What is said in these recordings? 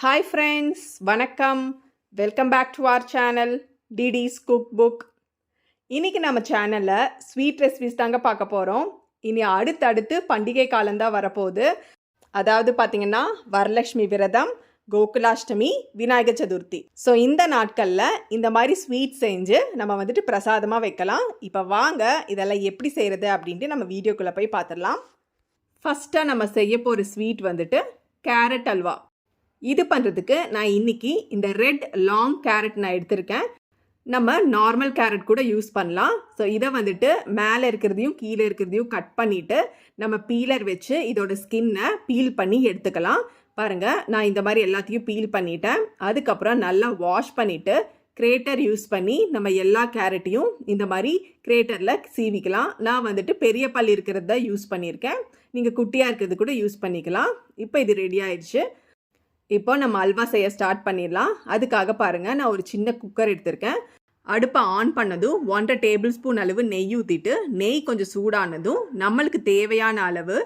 Hi friends வணக்கம். Welcome back to our channel DD's cook book இன்னைக்கு நம்ம சேனலில் ஸ்வீட் ரெசிபிஸ் தாங்க பார்க்க போகிறோம் இனி அடுத்தடுத்து பண்டிகை காலம்தான் வரப்போகுது. அதாவது பார்த்தீங்கன்னா வரலட்சுமி விரதம் கோகுலாஷ்டமி விநாயகர் சதுர்த்தி. ஸோ இந்த நாட்களில் இந்த மாதிரி ஸ்வீட் செஞ்சு நம்ம வந்துட்டு பிரசாதமாக வைக்கலாம். இப்போ வாங்க இதெல்லாம் எப்படி செய்கிறது அப்படின்ட்டு நம்ம வீடியோக்குள்ளே போய் பார்த்துடலாம் ஃபஸ்ட்டாக நம்ம செய்ய போகிற ஸ்வீட் வந்துட்டு கேரட் அல்வா. இது பண்ணுறதுக்கு நான் இன்னைக்கு இந்த ரெட் லாங் கேரட் நான் எடுத்திருக்கேன். நம்ம நார்மல் கேரட் கூட யூஸ் பண்ணலாம். ஸோ இதை வந்துட்டு மேலே இருக்கிறதையும் கீழே இருக்கிறதையும் கட் பண்ணிவிட்டு நம்ம பீலர் வச்சு இதோட ஸ்கின்னை பீல் பண்ணி எடுத்துக்கலாம். பாருங்கள் நான் இந்த மாதிரி எல்லாத்தையும் பீல் பண்ணிட்டேன். அதுக்கப்புறம் நல்லா வாஷ் பண்ணிவிட்டு கிரேட்டர் யூஸ் பண்ணி நம்ம எல்லா கேரட்டையும் இந்த மாதிரி கிரேட்டரில் சீவிக்கலாம். நான் வந்துட்டு பெரிய பல் இருக்கிறது தான் யூஸ் பண்ணியிருக்கேன். நீங்கள் குட்டியாக இருக்கிறது கூட யூஸ் பண்ணிக்கலாம். இப்போ இது ரெடி ஆயிடுச்சு. இப்போ நம்ம அல்வா செய்ய ஸ்டார்ட் பண்ணிடலாம். அதுக்காக பாருங்கள் நான் ஒரு சின்ன குக்கர் எடுத்திருக்கேன். அடுப்பை ஆன் பண்ணதும் ஒன்றரை டேபிள் ஸ்பூன் அளவு நெய் ஊற்றிட்டு நெய் கொஞ்சம் சூடானதும் நம்மளுக்கு தேவையான அளவு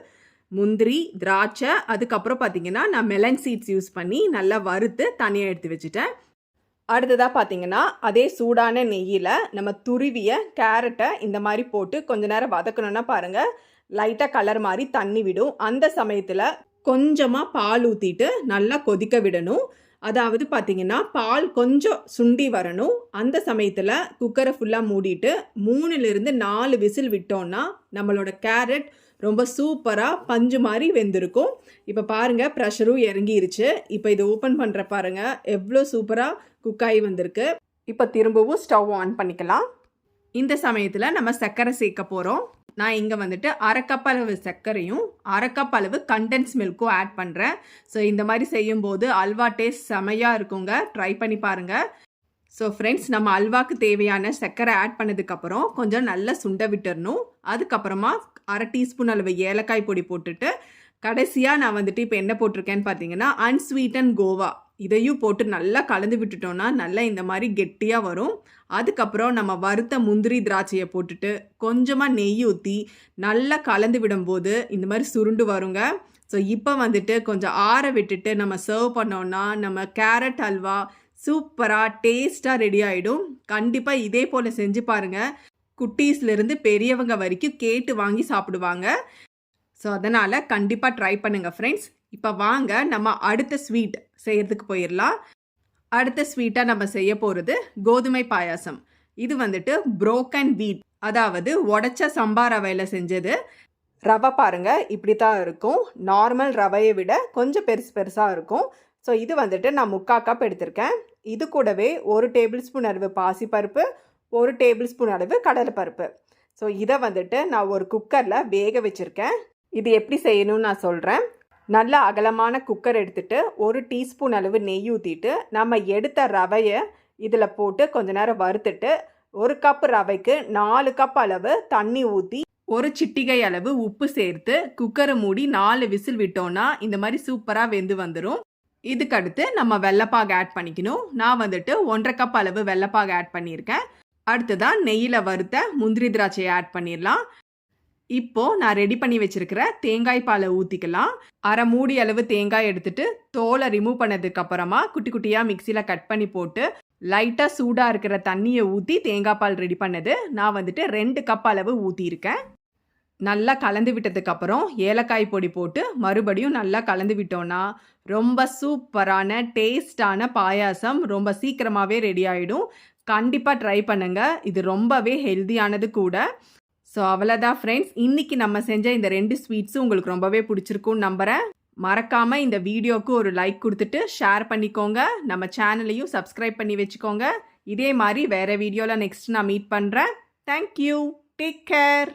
முந்திரி திராட்சை அதுக்கப்புறம் பார்த்தீங்கன்னா நான் மெலன் சீட்ஸ் யூஸ் பண்ணி நல்லா வறுத்து தனியாக எடுத்து வச்சுட்டேன். அடுத்ததாக பார்த்தீங்கன்னா அதே சூடான நெய்யில் நம்ம துருவிய கேரட்டை இந்த மாதிரி போட்டு கொஞ்ச நேரம் வதக்கணும்னா பாருங்கள் லைட்டாக கலர் மாதிரி தண்ணி விடும். அந்த சமயத்தில் கொஞ்சமாக பால் ஊற்றிட்டு நல்லா கொதிக்க விடணும். அதாவது பார்த்தீங்கன்னா பால் கொஞ்சம் சுண்டி வரணும். அந்த சமயத்தில் குக்கரை ஃபுல்லாக மூடிட்டு மூணுலேருந்து நாலு விசில் விட்டோன்னா நம்மளோட கேரட் ரொம்ப சூப்பராக பஞ்சு மாதிரி வெந்திருக்கும். இப்போ பாருங்கள் ப்ரெஷரும் இறங்கிருச்சு. இப்போ இதை ஓப்பன் பண்ணுற பாருங்கள் எவ்வளோ சூப்பராக குக் ஆகி வந்திருக்கு. இப்போ திரும்பவும் ஸ்டவ் ஆன் பண்ணிக்கலாம். இந்த சமயத்தில் நம்ம சர்க்கரை சேர்க்க போகிறோம் நான் இங்கே வந்துட்டு அரைக்கப் அளவு சர்க்கரையும் அரைக்கப் அளவு கண்டென்ஸ் மில்க்கும் ஆட் பண்ணுறேன் ஸோ இந்த மாதிரி செய்யும்போது அல்வா டேஸ்ட் செமையாக இருக்குங்க. ட்ரை பண்ணி பாருங்கள் ஸோ ஃப்ரெண்ட்ஸ் நம்ம அல்வாக்கு தேவையான சர்க்கரை ஆட் பண்ணதுக்கப்புறம் கொஞ்சம் நல்லா சுண்ட விட்டுறணும். அதுக்கப்புறமா அரை டீஸ்பூன் அளவு ஏலக்காய் பொடி போட்டுட்டு கடைசியாக நான் வந்துட்டு இப்போ என்ன போட்டிருக்கேன்னு பார்த்தீங்கன்னா அன்ஸ்வீட்டன் கோவா இதையும் போட்டு நல்லா கலந்து விட்டுட்டோன்னா நல்லா இந்த மாதிரி கெட்டியாக வரும். அதுக்கப்புறம் நம்ம வறுத்த முந்திரி திராட்சையை போட்டுட்டு கொஞ்சமாக நெய் ஊற்றி நல்லா கலந்து விடும்போது இந்த மாதிரி சுருண்டு வருங்க. ஸோ இப்போ வந்துட்டு கொஞ்சம் ஆற விட்டுட்டு நம்ம சர்வ் பண்ணோன்னா நம்ம கேரட் அல்வா சூப்பராக டேஸ்ட்டாக ரெடி ஆகிடும் கண்டிப்பாக இதே போல் செஞ்சு பாருங்கள் குட்டீஸ்லேருந்து பெரியவங்க வரைக்கும் கேட்டு வாங்கி சாப்பிடுவாங்க. ஸோ அதனால் கண்டிப்பாக ட்ரை பண்ணுங்கள் ஃப்ரெண்ட்ஸ் இப்போ வாங்க நம்ம அடுத்த ஸ்வீட் செய்கிறதுக்கு போயிடலாம் அடுத்த ஸ்வீட்டாக நம்ம செய்ய போகிறது கோதுமை பாயாசம். இது வந்துட்டு புரோக்கன் வீட் அதாவது உடச்ச சம்பா ரவையில் செஞ்சது. ரவை பாருங்க இப்படி தான் இருக்கும். நார்மல் ரவையை விட கொஞ்சம் பெருசு பெருசாக இருக்கும். ஸோ இது வந்துட்டு நான் முக்கா கப் எடுத்திருக்கேன். இது கூடவே ஒரு டேபிள் ஸ்பூன் அளவு பாசிப்பருப்பு ஒரு டேபிள் ஸ்பூன் அளவு கடலைப்பருப்பு. ஸோ இதை வந்துட்டு நான் ஒரு குக்கரில் வேக வச்சுருக்கேன். இது எப்படி செய்யணும்னு நான் சொல்கிறேன் நல்ல அகலமான குக்கர் எடுத்துட்டு ஒரு டீஸ்பூன் அளவு நெய் ஊற்றிட்டு நம்ம எடுத்த ரவையை இதில் போட்டு கொஞ்ச நேரம் வறுத்துட்டு ஒரு கப் ரவைக்கு நாலு கப் அளவு தண்ணி ஊற்றி ஒரு சிட்டிகை அளவு உப்பு சேர்த்து குக்கரை மூடி நாலு விசில் விட்டோம்னா இந்த மாதிரி சூப்பராக வெந்து வந்துடும் இதுக்கடுத்து நம்ம வெள்ளைப்பாகு ஆட் பண்ணிக்கணும். நான் வந்துட்டு ஒன்றரை கப் அளவு வெள்ளைப்பாகு ஆட் பண்ணியிருக்கேன். அடுத்ததான் நெய்யில் வறுத்த முந்திரி திராட்சையை ஆட் பண்ணிடலாம். இப்போ நான் ரெடி பண்ணி வச்சிருக்கிற தேங்காய் பாலை ஊற்றிக்கலாம் அரை மூடி அளவு தேங்காய் எடுத்துட்டு தோலை ரிமூவ் பண்ணதுக்கப்புறமா குட்டி குட்டியாக மிக்சியில் கட் பண்ணி போட்டு லைட்டாக சூடாக இருக்கிற தண்ணியை ஊற்றி தேங்காய் பால் ரெடி பண்ணது. நான் வந்துட்டு ரெண்டு கப் அளவு ஊற்றியிருக்கேன் நல்லா கலந்து விட்டதுக்கப்புறம் ஏலக்காய் பொடி போட்டு மறுபடியும் நல்லா கலந்து விட்டோன்னா ரொம்ப சூப்பரான டேஸ்டான பாயாசம் ரொம்ப சீக்கிரமாகவே ரெடி ஆகிடும் கண்டிப்பாக ட்ரை பண்ணுங்கள் இது ரொம்பவே ஹெல்தியானது கூட. ஸோ அவ்வளோதான் ஃப்ரெண்ட்ஸ் இன்றைக்கி நம்ம செஞ்ச இந்த ரெண்டு ஸ்வீட்ஸும் உங்களுக்கு ரொம்பவே பிடிச்சிருக்கும்னு நம்புகிறேன் மறக்காமல் இந்த வீடியோவுக்கு ஒரு லைக் கொடுத்துட்டு ஷேர் பண்ணிக்கோங்க. நம்ம சேனலையும் சப்ஸ்கிரைப் பண்ணி வச்சுக்கோங்க. இதே மாதிரி வேறு வீடியோவில் நெக்ஸ்ட் நான் மீட் பண்ணுறேன் தேங்க்யூ டேக் கேர்